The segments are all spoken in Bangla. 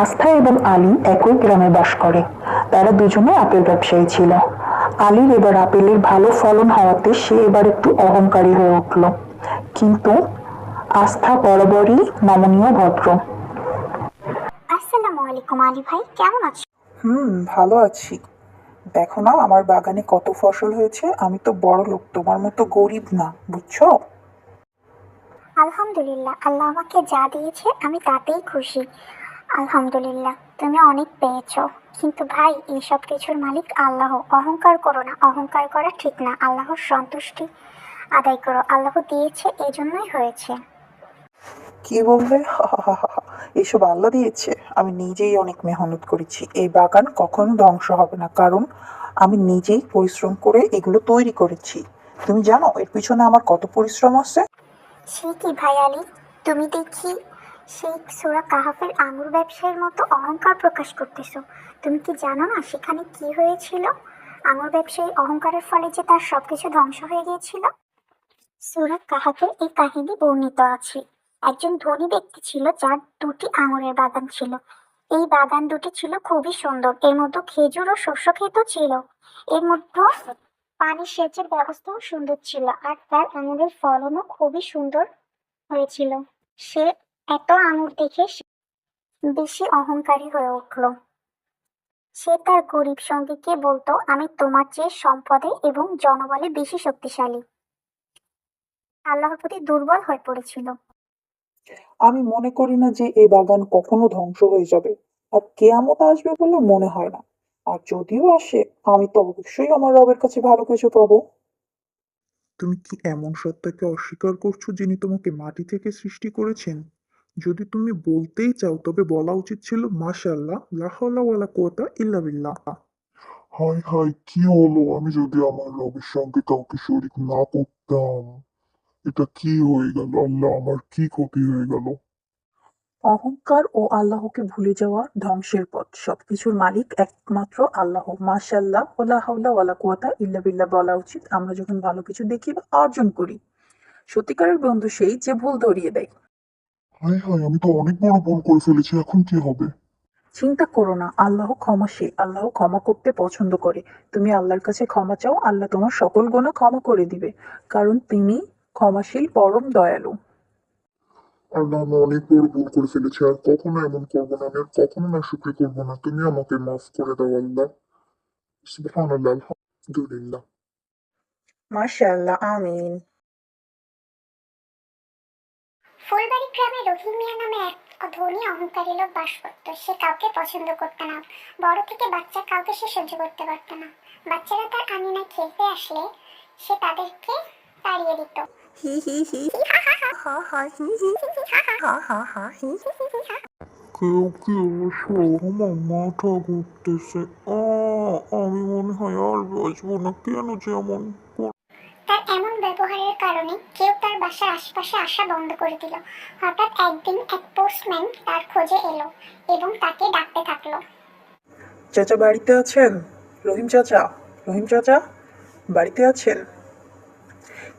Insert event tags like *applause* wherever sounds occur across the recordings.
আস্থা এবং আলী একই গ্রামে বাস করে। তারা দুজনে আপেল ব্যবসায়ী ছিল। আলীর এবার আপেলের ভালো ফলন হওয়াতে সে এবার একটু অহংকারী হয়ে উঠল। কিন্তু আস্থা বরাবরই নমনীয় ভদ্র। আসসালামু আলাইকুম আলী ভাই কেমন আছো? হুম ভালো আছি। দেখো না আমার বাগানে কত ফসল হয়েছে আমি তো বড় লোক তোমার মতো গরিব না বুঝছ? আলহামদুলিল্লাহ আল্লাহ আমাকে যা দিয়েছে আমি তাতেই খুশি। আলহামদুলিল্লাহ তুমি অনেক পেয়েছ। কিন্তু ভাই এই সব কিছুর মালিক আল্লাহ। অহংকার করো না অহংকার করা ঠিক না। আল্লাহর সন্তুষ্টি আদায় করো। আল্লাহ দিয়েছে এই জন্যই হয়েছে। কি বললে *laughs* এসব আল্লাহ দিয়েছে। আমি নিজেই অনেক মেহনত করেছি। এই বাগান কখনো ধ্বংস হবে না। কারণ আমি নিজেই পরিশ্রম করে এগুলো তৈরি করেছি। তুমি জানো এর পিছনে আমার কত পরিশ্রম আছে? সে কি ভাই আলী? তুমি দেখি সেই সুরা কাহাফের আঙুর ব্যবসায়ীর মতো অহংকার প্রকাশ করতেছ। তুমি কি জানো না সেখানে কি হয়েছিল? আঙুর ব্যবসায়ী অহংকারের ফলে যে তার সবকিছু ধ্বংস হয়ে গিয়েছিল? সুরা কাহাফের এই কাহিনী বর্ণিত আছে। একজন ধনী ব্যক্তি ছিল যার দুটি আঙুরের বাগান ছিল। এই বাগান দুটি ছিল খুবই সুন্দর। এর মধ্যে খেজুর ও শস্য ক্ষেতও ছিল। এর মধ্যে পানি সেচের ব্যবস্থাও সুন্দর ছিল আর তার আঙুরের ফলনও খুবই সুন্দর হয়েছিল। সে এত আঙুর দেখে বেশি অহংকারী হয়ে উঠল। সে তার গরিব সঙ্গীকে বলতো আমি তোমার চেয়ে সম্পদে এবং জনবলে বেশি শক্তিশালী। আল্লাহর প্রতি দুর্বল হয়ে পড়েছিল। আমি মনে করি না যে এই বাগান কখনো ধ্বংস হয়ে যাবে আর কেয়ামত আসবে বলে মনে হয় না। আর যদিও আসে আমি তো অবশ্যই আমার রবের কাছে ভালো কিছু পাবো। তুমি কি এমন সত্তাকে অস্বীকার করছ যিনি তোমাকে মাটি থেকে সৃষ্টি করেছেন? যদি তুমি বলতেই চাও তবে বলা উচিত ছিল মাশাআল্লাহ লা হাওলা ওয়ালা কুওয়াতা ইল্লা বিল্লাহ। হায় হায় কি হলো? আমি যদি আমার রবের সঙ্গে কাউকে শরিক না করতাম এটা কি হয়ে গেল? আল্লাহ আমার কি ক্ষতি হয়ে গেল? অহংকার ও আল্লাহকে ভুলে যাওয়া ধ্বংসের পথ। সবকিছুর মালিক একমাত্র আল্লাহ। মাশাল্লাহ ওলা হাওলা ওয়ালা কুয়াতা ইল্লা বিল্লাহ বলা উচিত। আমরা যখন ভালো কিছু দেখি বা অর্জন করি সত্যিকারের বন্ধু সেই যে ভুল ধরিয়ে দেয়। হায় হায় আমি তো অনেক বড় ভুল করে ফেলেছি এখন কি হবে? চিন্তা করো না আল্লাহ ক্ষমাশীল আল্লাহ ক্ষমা করতে পছন্দ করে। তুমি আল্লাহর কাছে ক্ষমা চাও আল্লাহ তোমার সকল গুণা ক্ষমা করে দিবে কারণ তিনি ক্ষমাশীল পরম দয়ালু। আল্লাহ আমি অনেক বড় ভুল করে ফেলেছি আর কখনো এমন করব না আমি আর কখনো না শুক্রি করব না। তুমি আমাকে মাফ করে দাও আল্লাহ। সুবহানাল্লাহ আলহামদুলিল্লাহ। মাশাআল্লাহ আমিন। ফুলবাড়ি গ্রামে রহিম মিয়া নামে এক ধনী অহংকারী লোক বাস করত। সে কাউকে পছন্দ করতো না। বড় থেকে বাচ্চা কাউকে সে সহ্য করতে পারতো না। বাচ্চারা তার আঙিনায় খেলতে আসলে সে তাদেরকে তাড়িয়ে দিত। কেউ কি আমার মাথা ঘুরতেছে। আমি মনে হয় আর বাঁচবো না। কেন যেমন তার এমন ব্যবহারের কারণে কেউ তার বাসার আশেপাশে আসা বন্ধ করে দিল। হঠাৎ একদিন এক পোস্টম্যান তার খোঁজে এলো এবং তাকে ডাকতে থাকল। চাচা বাড়িতে আছেন? রহিম চাচা? রহিম চাচা? বাড়িতে আছেন?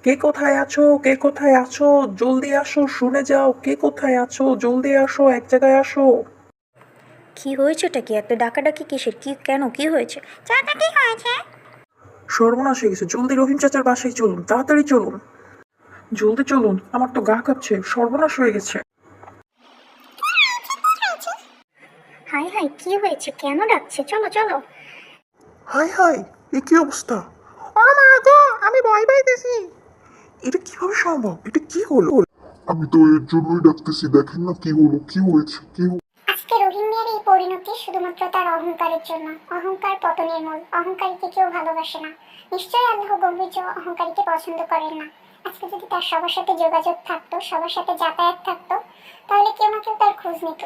কে কোথায় আছো? কে কোথায় আছো? জলদি আসো শুনে যাও। কে কোথায় আছো? জলদি আসো এক জায়গায় আসো। কি হয়েছেটা কি? এত ডাকাডাকি কিসের? কি কেন? কি হয়েছে? চাচা কি হয়েছে? সর্বনাশ হয়ে গেছে। জলদি রহিম চাচার বাসায় চলুন তাড়াতাড়ি চলুন। জলদি চলুন আমার তো গা কাঁপছে সর্বনাশ হয়ে গেছে। হাই হাই কি হয়েছে? কেন ডাকছে? চলো চলো। হাই হাই এ কি অবস্থা? ও মা গো আমি ভয় পাইতেছি। এটা কীভাবে সম্ভব? এটা কি হলো? আমি তো এর জন্যই ডাকতেছি দেখেন না কি হলো কি হয়েছে কি হলো আজকে রহিম মিয়ার এই পরিণতি শুধুমাত্র তার অহংকারের জন্য। অহংকার পতনের মূল। অহংকারীকে কেউ ভালোবাসে না। নিশ্চয়ই আল্লাহ গম্ভীর্য অহংকারীকে পছন্দ করেন না। আজকে যদি তার সবার সাথে যোগাযোগ থাকতো, সবার সাথে যাতায়াত থাকতো, তাহলে কেউ না কেউ তার খোঁজ নিত।